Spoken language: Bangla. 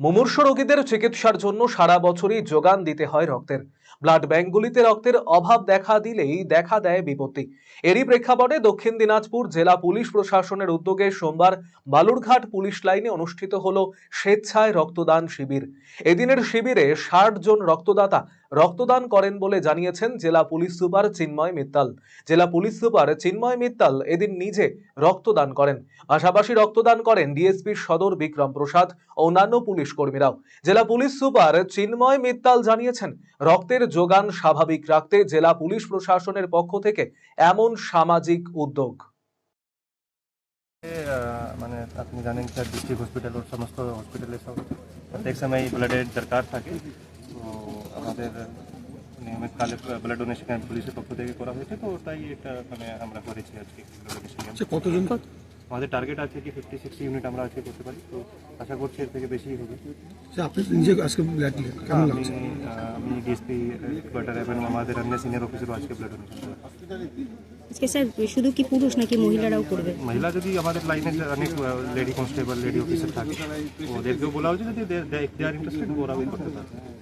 মুমূর্ষ রোগীদের চিকিৎসার জন্য সারা বছরই যোগান দিতে হয় রক্তের। ব্লাড ব্যাঙ্কগুলিতে রক্তের অভাব দেখা দিলেই দেখা দেয় বিপত্তি। এরই প্রেক্ষাপটে দক্ষিণ দিনাজপুর জেলা পুলিশ প্রশাসনের উদ্যোগে সোমবার বালুরঘাট পুলিশ লাইনে অনুষ্ঠিত হল স্বেচ্ছায় রক্তদান শিবির। এদিনের শিবিরে ষাট জন রক্তদাতা রক্তদান করেন বলে জানিয়েছেন জেলা পুলিশ সুপার চিন্ময় মিত্তাল। জেলা পুলিশ সুপার চিন্ময় মিত্তাল এদিন নিজে রক্তদান করেন। পাশাপাশি রক্তদান করেন ডিএসপির সদর বিক্রম প্রসাদ অন্যান্য পুলিশ কর্মীরাও। জেলা পুলিশ সুপার চিন্ময় মিত্তাল জানিয়েছেন, রক্তের যোগান স্বাভাবিক রাখতে জেলা পুলিশ প্রশাসনের পক্ষ থেকে এমন সামাজিক উদ্যোগ। মানে আপনি জানেন স্যার ডিস্ট্রিক্ট হসপিটাল ওর সমস্ত হসপিটালে সব প্রত্যেক সময় ব্লাডের দরকার থাকে। তো আমাদের নিয়মিত কালে ব্লাড ডোনেশন পুলিশের পক্ষ থেকে করা হয়েছে তো ওটাই একটা মানে আমরা করেছি আজকে। আচ্ছা কতজন? আমাদের টার্গেট আছে কি ফিফটি সিক্সটি ইউনিট আমরা আজকে করতে পারি তো আশা করছি এর থেকে বেশি হবে। আপনি নিজে আজকে ব্লাড কেমন আমি লাগছে? আমি ডিএসপি হেডকোয়ার্টার এবং আমাদের অন্য সিনিয়র অফিসারও আজকে ব্লাড আজকে স্যার শুধু কি পুরুষ নাকি মহিলারাও করবে? মহিলা যদি আমাদের লাইনে অনেক লেডি কনস্টেবল লেডি অফিসার থাকে ওদেরকেও বলা হয়েছে যদি দে আর ইন্টারেস্টেড ওরাও করতে পারে